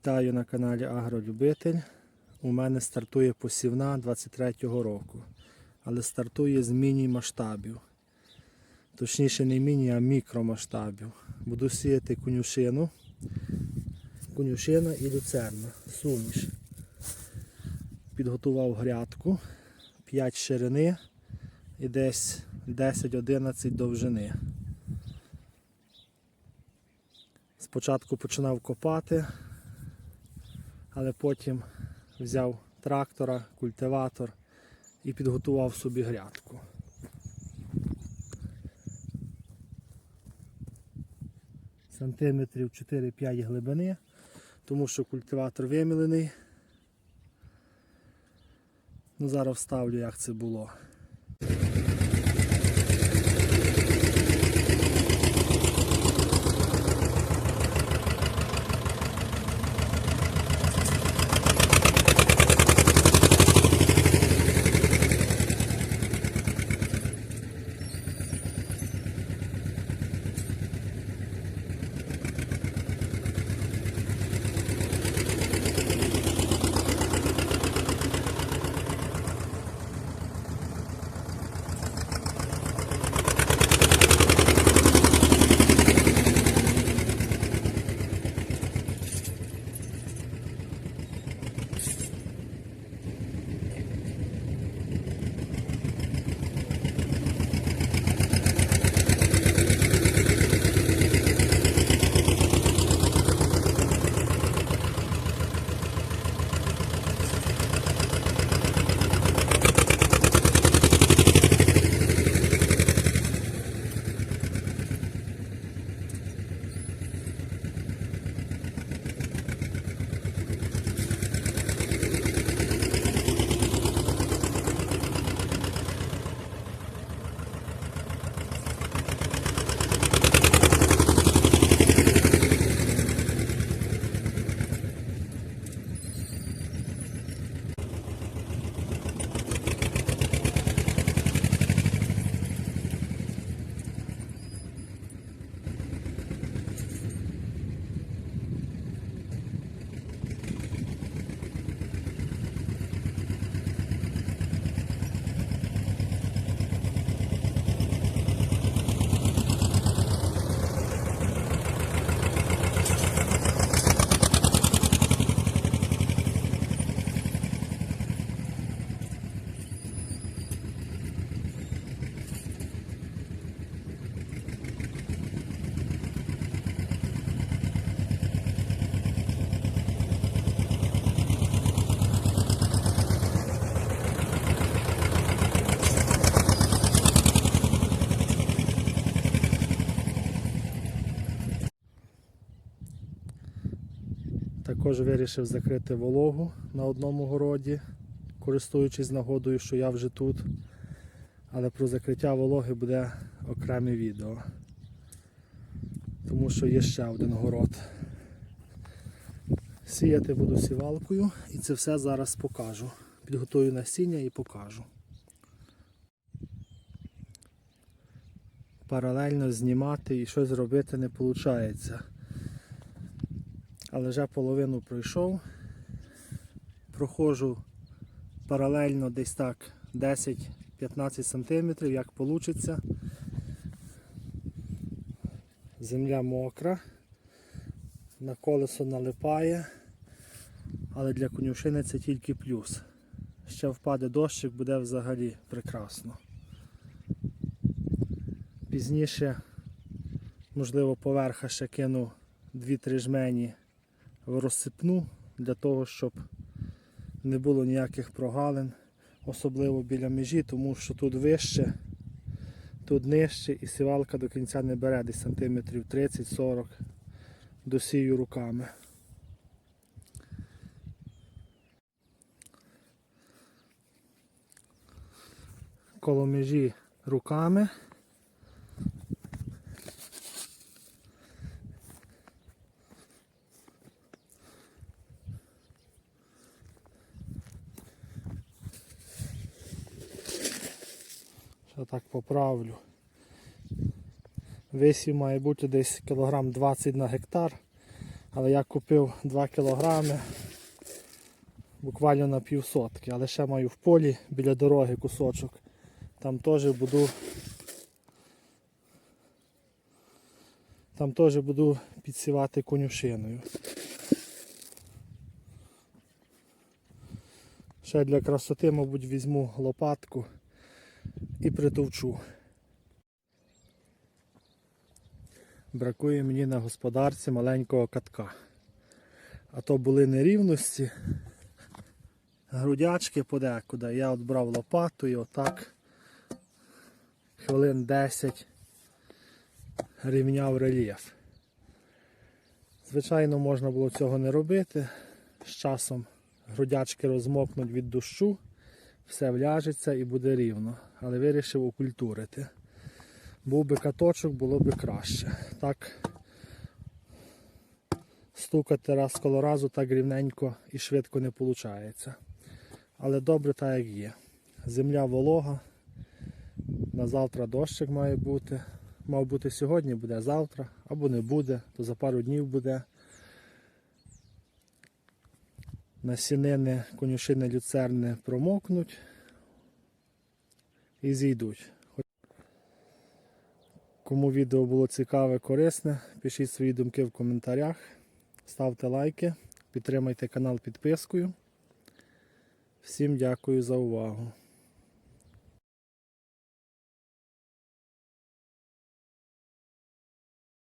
Вітаю на каналі Агролюбитель. У мене стартує посівна 23-го року, але стартує з міні-масштабів. Точніше не міні, а мікромасштабів. Буду сіяти конюшину, конюшина і люцерна, суміш. Підготував грядку, 5 ширини і десь 10-11 довжини. Спочатку починав копати, але потім взяв трактора, культиватор і підготував собі грядку. Сантиметрів 4-5 глибини, тому що культиватор вимілений. Ну, зараз вставлю, як це було. Також вирішив закрити вологу на одному городі, користуючись нагодою, що я вже тут. Але про закриття вологи буде окреме відео. Тому що є ще один город. Сіяти буду сівалкою і це все зараз покажу. Підготую насіння і покажу. Паралельно знімати і щось робити не виходить але вже половину пройшов. Проходжу паралельно десь так 10-15 см, як вийде. Земля мокра, на колесо налипає, але для конюшини це тільки плюс. Ще впаде дощик, буде взагалі прекрасно. Пізніше, можливо, поверха ще кину 2-3 жмені в розсипну для того, щоб не було ніяких прогалин, особливо біля межі, тому що тут вище, тут нижче і сівалка до кінця не бере десь сантиметрів 30-40 досію руками. Коло межі руками. Ще так поправлю. Висів має бути десь кілограм 20 на гектар. Але я купив 2 кілограми буквально на півсотки. Але ще маю в полі біля дороги кусочок. Там теж буду. Там теж буду підсівати конюшиною. Ще для красоти, мабуть, візьму лопатку і притовчу. Бракує мені на господарці маленького катка. А то були нерівності, грудячки подекуди. Я от брав лопату і отак хвилин 10 рівняв рельєф. Звичайно, можна було цього не робити. З часом грудячки розмокнуть від дощу, все вляжеться і буде рівно. Але вирішив окультурити. Був би каточок, було би краще. Так стукати раз коло разу так рівненько і швидко не виходить. Але добре так як є. Земля волога. На завтра дощик має бути. Мав бути сьогодні, буде завтра, або не буде, то за пару днів буде. Насінини, конюшини, люцерни промокнуть і зійдуть. Кому відео було цікаве, корисне, пишіть свої думки в коментарях, ставте лайки, підтримайте канал підпискою. Всім дякую за увагу.